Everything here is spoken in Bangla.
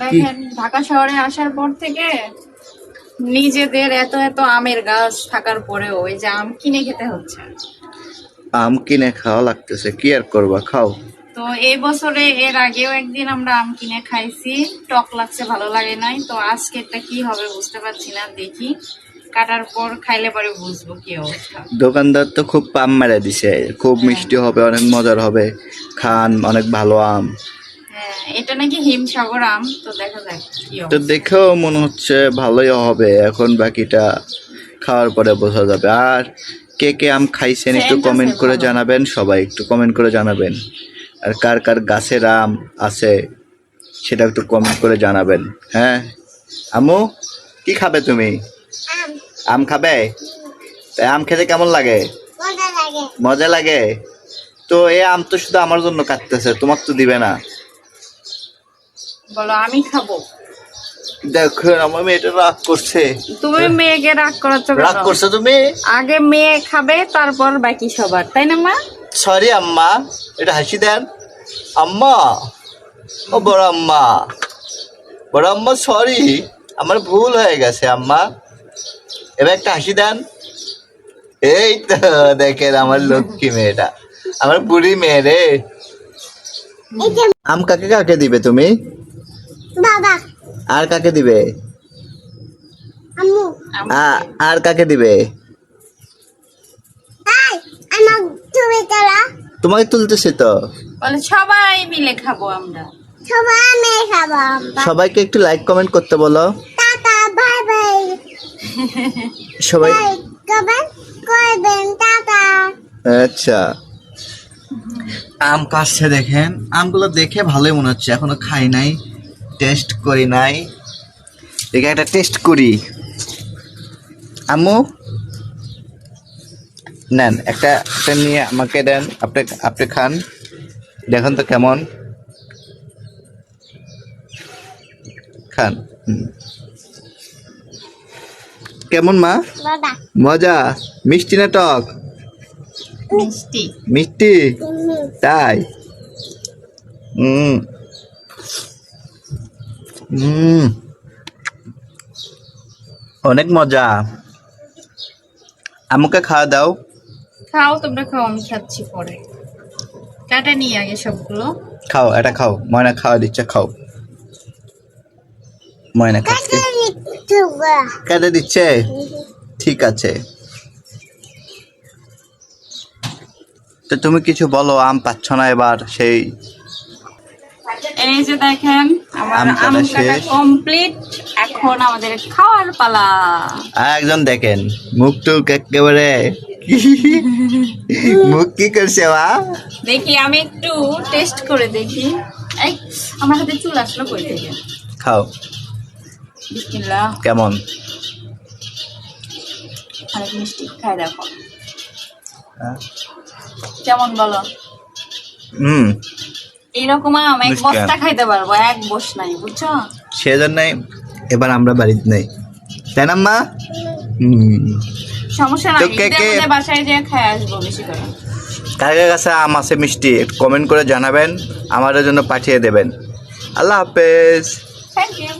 দেখেন ঢাকা শহরে আসার পর থেকে নিজেদের এত এত আমের গাছ থাকার পরেও ওই যে আম কিনে খেতে হচ্ছে। আম কিনে খাওয়া লাগতেছে কি আর করবা খাও। তো এই বছরে এর আগেও একদিন আমরা আম কিনে খাইছি টক লাগছে ভালো লাগে নাই। তো আজকেরটা কি হবে বুঝতে পারছি না দেখি। কাটার পর খাইলে পরে বুঝব কি অবস্থা। দোকানদার তো খুব পাম মেরে দিছে খুব মিষ্টি হবে অনেক মজার হবে খান অনেক ভালো আম। হ্যাঁ এটা নাকি হিমসাগর আম তো দেখা যাক তো দেখেও মনে হচ্ছে ভালোই হবে এখন বাকিটা খাওয়ার পরে বোঝা যাবে। আর কে কে আম খাইছেন একটু কমেন্ট করে জানাবেন সবাই একটু কমেন্ট করে জানাবেন। আর কার কার গাছের আম আছে সেটা একটু কমেন্ট করে জানাবেন। হ্যাঁ? আমু কি খাবে তুমি? আম। খাবে? আম খেতে কেমন লাগে। মজা লাগে? তো এই আম তো শুধু আমার জন্য কাটতেছে তোমার তো দিবে না। বলো আমি খাব। দেখো আমার মেয়েটা রাগ করছে। তুমি মেয়েকে রাগ করাচ্ছ রাগ করছ তুমি আগে মেয়ে খাবে তারপর বাকি সবার তাই না মা? সরি আম্মা এটা হাসি দেন। আম্মা ও বড় আম্মা। বড় আম্মা সরি আমার ভুল হয়ে গেছে আম্মা। এবার একটা হাসি দেন। এই তো দেখেন আমার লক্ষ্মী মেয়েটা। আমার বুড়ি মেয়ে রে। আম কাকে কাকে দিবে তুমি? বাবা। আর কাকে দিবে? আম্মু। আর কাকে দিবে? আই আমার তুমি তারা তোমাকে তুলতেছে তো। বলে সবাই মিলে খাব আমরা। সবাই আমি খাব সবাইকে একটু লাইক কমেন্ট করতে বলো। Tata bye bye. সবাই করবেন টাটা। আচ্ছা। আম কাটছে দেখেন। আমগুলো দেখে ভালোই মনে হচ্ছে এখনও খাই নাই। টেস্ট করি নাই। দেখে একটা টেস্ট করি। আম্মু? নেন একটা একটা নিয়ে আমাকে দেন আপনি আপনি খান। দেখুন তো কেমন। খান। কেমন মা? মজা। মিষ্টি না টক? মিষ্টি। মিষ্টি? তাই? হুম। হুম। অনেক মজা। আমাকে খাওয়া দাও। খাও তোমরা খাও আমি খাচ্ছি পরে। কাটা নিয়ে আগে সবগুলো। খাও এটা খাও। ময়না খাওয়া দিচ্ছে খাও। ময়না খাচ্ছে। কেটে দিচ্ছে? ঠিক আছে। তো তুমি কিছু বলো আম পাচ্ছ না এবার সেই এই যে দেখেন আমার আম কাটা। কমপ্লিট এখন আমাদের খাওয়ার পালা। একজন দেখেন মুখ টুক একেবারে মুখ কি করছে মা? দেখি আমি একটু টেস্ট করে দেখি। এই আমার হাতে চুল আসলো কই থেকে? খাও। বিসমিল্লাহ। কেমন? অনেক মিষ্টি খাই দেখো। কেমন বলো? হুম। এইরকম আম এক বস্তা খাইতে পারব এক বস নাই বুঝছ? সেজন্যই এবার আমরা বাড়িতে নেই। তাই না মা সমস্যা নাই ঈদের বাসায় যেয়ে আসব বেশি করে। কাছে আম আছে মিষ্টি একটু কমেন্ট করে জানাবেন আমাদের জন্য পাঠিয়ে দেবেন। আল্লাহ হাফেজ। Thank you